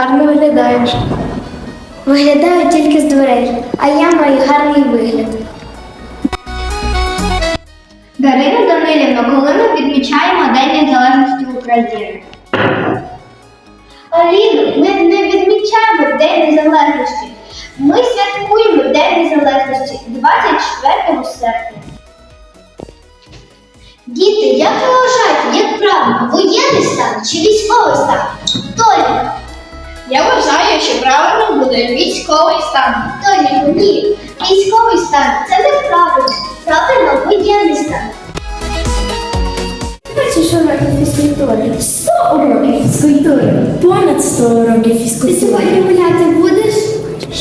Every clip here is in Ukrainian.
Гарно виглядаєш. Виглядаю тільки з дверей, а я маю гарний вигляд. Дарина Данилівна, коли ми відмічаємо День Незалежності України? Аліно, ми не відмічаємо День Незалежності. Ми святкуємо День Незалежності 24 серпня. Діти, як ви вважаєте, як правильно, воєнний стан чи військовий стан? Толя, Я вважаю, що правильно буде військовий стан. Толя, ні, військовий стан це неправильно. Правильно, воєнний стан. 26 років фізкультури, 100 уроків фізкультури, понад 100 уроків Ти сьогодні гуляти будеш?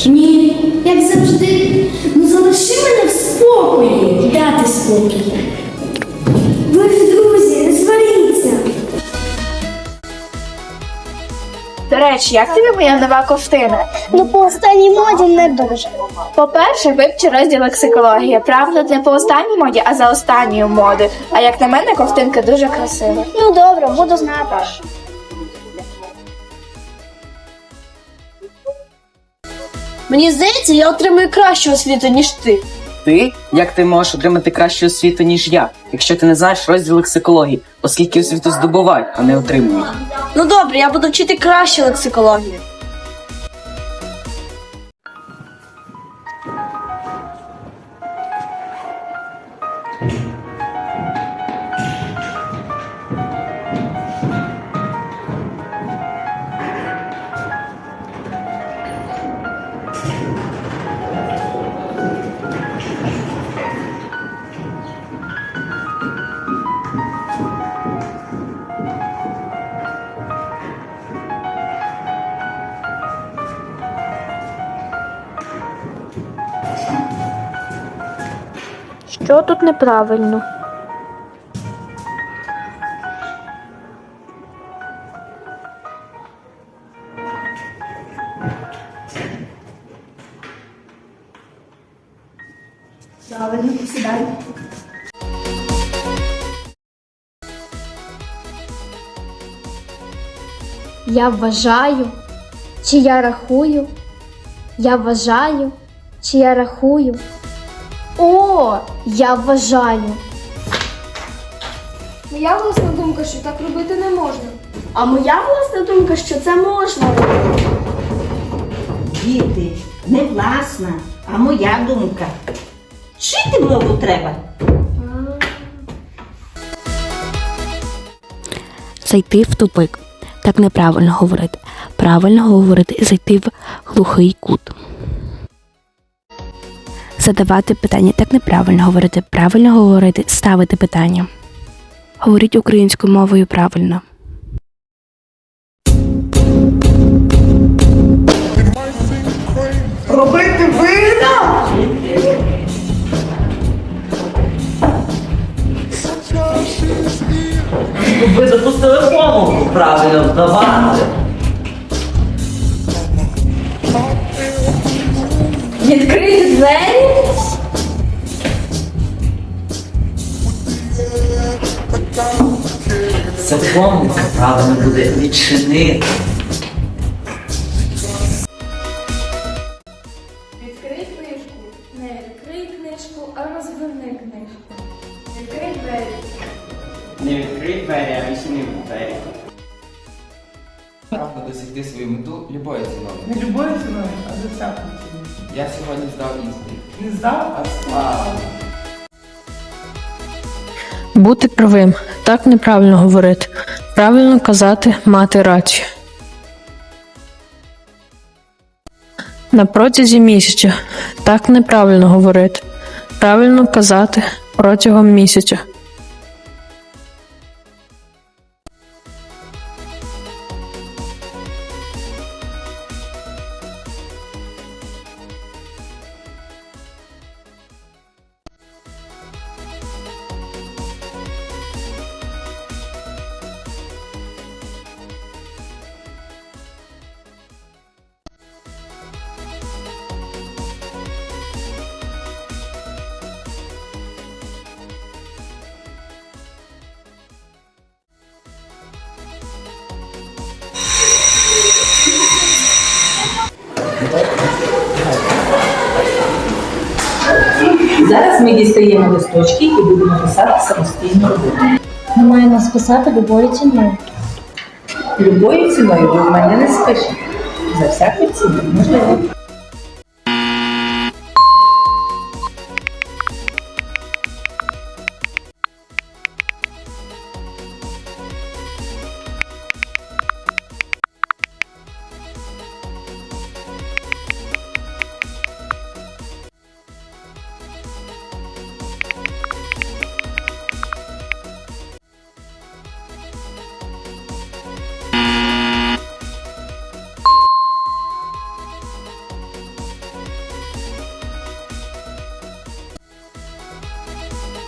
Ні, Як завжди. ну залиши мене в спокої. Дати спокій. Речі, як тобі моя нова ковтина? Ну, по останній моді не дуже. По-перше, вивчи розділ лексикологія. Правда, не по останній моді, а за останньою модою. А як на мене, ковтинка дуже красива. Ну добре, буду знати. Мені здається, я отримую кращу освіту, ніж ти. Ти? Як ти можеш отримати кращу освіту, ніж я, якщо ти не знаєш розділ лексикології, оскільки освіту здобувають, а не отримують. Ну добре, я буду вчити краще лексикологію. Що тут неправильно? Я вважаю, чи я рахую. Я вважаю, чи я рахую. О, я вважаю. Моя власна думка, що так робити не можна. А моя власна думка, що це можна робити. Діти, не власна, а моя думка. Вчити мову треба. зайти в тупик. Так неправильно говорити. Правильно говорити зайти в глухий кут. Задавати питання так неправильно говорити. Правильно говорити ставити питання. Говоріть українською мовою правильно. Робити вигляд? Ви запустили помилку правильно здавати. Відкрити двері? Це помилка правильно буде відчинити. Відкрий книжку. Не відкрий книжку, а розверни книжку. Відкрий двері. Не відкрий двері, а відчини двері. Правда досягти свою мету любою ціною. Не любою ціною, а за всякою ціною. Я сьогодні здав іспит. Не здав, а склав. Бути правим. Так неправильно говорити. Правильно казати мати рацію. На протязі місяця. Так неправильно говорити. Правильно казати протягом місяця. Зараз ми дістаємо листочки і будемо писати самостійну роботу. Ми маємо списати любою ціною. Любою ціною ви в мене не спишете. За всяку ціну можливо.